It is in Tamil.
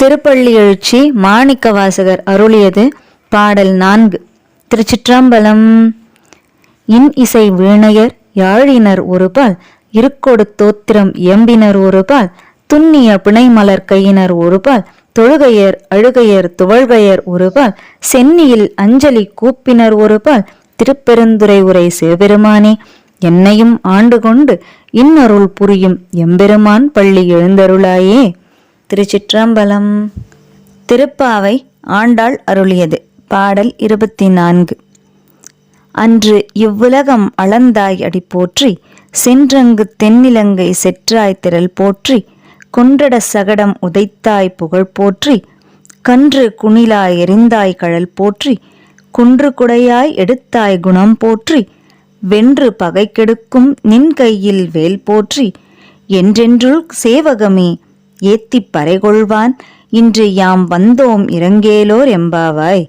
திருப்பள்ளி எழுச்சி மாணிக்க வாசகர் அருளியது பாடல் நான்கு. திருச்சிற்றம்பலம். இன் இசை வீணையர் யாழினர் ஒருபால் இருக்கொடு தோத்திரம் எம்பினர் ஒருபால் துண்ணிய பிணைமலர் கையினர் ஒருபால் தொழுகையர் அழுகையர் துவழ்கையர் ஒருபால் சென்னியில் அஞ்சலி கூப்பினர் ஒருபால் திருப்பெருந்துரை உரை சிவபெருமானே என்னையும் ஆண்டு கொண்டு இன்னருள் புரியும் எம்பெருமான் பள்ளி எழுந்தருளாயே. திருச்சிற்றம்பலம். திருப்பாவை ஆண்டாள் அருளியது. பாடல் இருபத்தி நான்கு அன்று இவ்வுலகம் அளந்தாய் அடி போற்றி சென்றங்கு தென்னிலங்கை செற்றாய் திரள் போற்றி குன்றட சகடம் உதைத்தாய் புகழ் போற்றி கன்று குணிலாய் எரிந்தாய் கழல் போற்றி குன்று குடையாய் எடுத்தாய் குணம் போற்றி வென்று பகை கெடுக்கும் நின் கையில் வேல் போற்றி என்றென்றுள் சேவகமே ஏத்திப் பறைகொள்வான். இன்று யாம் வந்தோம் இறங்கேலோர் எம்பாவாய்